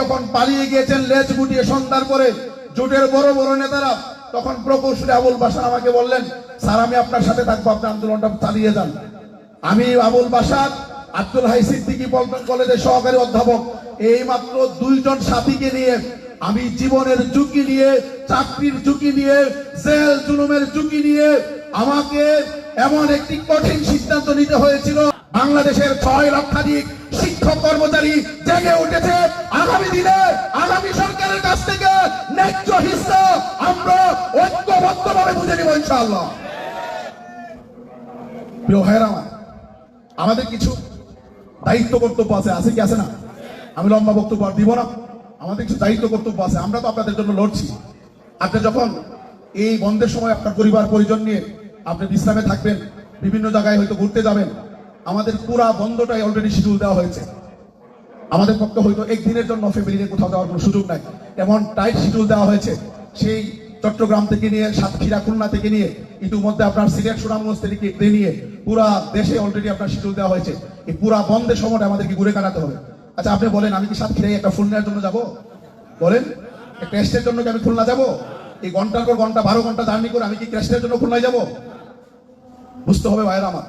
যখন পালিয়ে গিয়েছেন লেজ গুটিয়ে সন্ধ্যার পরে, জোটের বড় বড় নেতারা, তখন প্রকৌশলী আবুল বাসার আমাকে বললেন, স্যার, আমি আপনার সাথে থাকব, আপনি আন্দোলনটা চালিয়ে যান। আমি আবুল বাসার আব্দুল হাই সিদ্দিকী পল্টন কলেজের সহকারী অধ্যাপক এই মাত্র দুইজন সাথীকে নিয়ে আমি জীবনের ঝুঁকি নিয়ে, চাকরির ঝুঁকি নিয়ে, জেল জুলুমের ঝুঁকি নিয়ে, আমাকে এমন একটি কঠিন সিদ্ধান্ত নিতে হয়েছিল বাংলাদেশের ছয় লক্ষাধিক শিক্ষক কর্মচারী জেগে উঠেছে। আগামী দিনে আগামী সরকারের কাছ থেকে ন্যায্য হিস্সা আমরা ঐক্যবদ্ধভাবে বুঝে নিব আমাদের কিছু দায়িত্ব কর্তব্য আছে আছে কি আছে না? আমি লম্বা বক্তব্য আর দিব না। আমাদের কিছু দায়িত্ব কর্তব্য আছে, আমরা তো আপনাদের জন্য লড়ছি। আপনি যখন এই বন্ধের সময় আপনার পরিবার, পরিজন নিয়ে আপনি বিশ্রামে থাকবেন, বিভিন্ন জায়গায় হয়তো ঘুরতে যাবেন আমাদের পুরা বন্ধটাই অলরেডি শিডিউল দেওয়া হয়েছে। আমাদের পক্ষে হয়তো একদিনের জন্য ফ্যামিলি নিয়ে কোথাও যাওয়ার কোনো সুযোগ নাই। এমন টাইট শিডিউল দেওয়া হয়েছে, সেই চট্টগ্রাম থেকে নিয়ে, সাতক্ষীরা, খুলনা থেকে নিয়ে, ইতিমধ্যে আপনার সিলেট, সুনামগঞ্জ থেকে নিয়ে, পুরা দেশে অলরেডি আপনার শিডিউল দেওয়া হয়েছে। এই পুরা বন্ধের সময়টা আমাদেরকে ঘুরে কাটাতে হবে। আচ্ছা আপনি বলেন, আমি কি সাতক্ষীরায় একটা ফুল নেওয়ার জন্য যাব? বলেন টেস্টের জন্য কি আমি খুলনা যাব? এই ঘণ্টার পর ঘণ্টা, বারো ঘণ্টা জার্নি করে আমি কি ক্রেস্টের জন্য খুলনায় যাব? বুঝতে হবে ভাইয়ের আমার।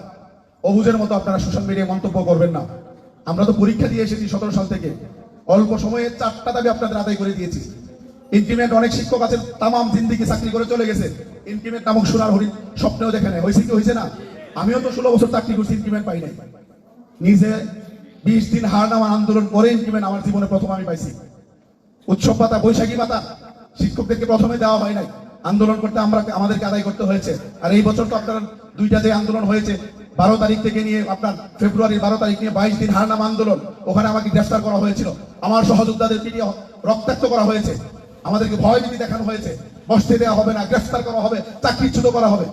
অবুজের মতো আপনারা সোশ্যাল মিডিয়ায় মন্তব্য করবেন না। আমরা তো পরীক্ষা দিয়ে এসেছি সতেরো সাল থেকে। অল্প সময়ে চারটা দাবি আপনাদের আদায় করে দিয়েছি। ইন্টিমেট অনেক শিক্ষক আছে তামাম জিন্দিগি চাকরি করে চলে গেছে। ইন্টিমেট নামক সোনার হরিণ স্বপ্নেও দেখে নেয় হয়েছে কি, হয়েছে না? আমিও তো ষোলো বছর চাকরি করছি ইন্টিমেট পাই নাই। নিজে বিশ দিন হার নামা আন্দোলন করে ইন্টিমেট আমার জীবনে প্রথম আমি পাইছি। উৎসব পাতা, বৈশাখী পাতা, শিক্ষকদেরকে প্রথমে দেওয়া হয় নাই। আন্দোলন করতে আমরা আমাদেরকে আদায় করতে হয়েছে। আর এই বছর তো আপনার দুইটা যে আন্দোলন হয়েছে বারো তারিখ থেকে নিয়ে আপনার ফেব্রুয়ারির বারো তারিখ নিয়ে বাইশ দিন হারনাম আন্দোলন, ওখানে আমাকে গ্রেফতার করা হয়েছিল। আমার সহযোদ্ধাদেরকে নিয়ে রক্তাক্ত করা হয়েছে। আমাদেরকে ভয়ভীতি দেখানো হয়েছে। বসতে দেওয়া হবে না, গ্রেফতার করা হবে চাকরিচ্যুত করা হবে।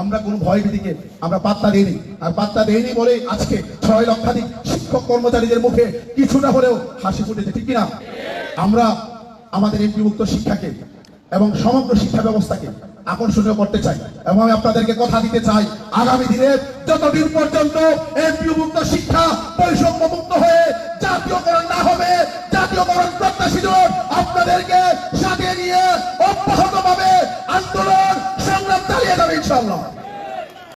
আমরা কোন ভয়ভীতিকে আমরা পাত্তা দিইনি। আর পাত্তা দেইনি বলে আজকে ছয় লক্ষাধিক শিক্ষক কর্মচারীদের মুখে কিছুটা হলেও হাসি ফুটেছে, ঠিক কিনা? আমরা আমাদের এমপিভুক্ত শিক্ষাকে এবং সমগ্র শিক্ষা ব্যবস্থাকে আকর্ষণীয় করতে চাই এবং আমি আপনাদেরকে কথা দিতে চাই। আগামী দিনে যতদিন পর্যন্ত এমপিভুক্ত শিক্ষা বৈষম্য মুক্ত হয়ে জাতীয়করণ না হবে, জাতীয়করণ প্রত্যাশিত, আপনাদেরকে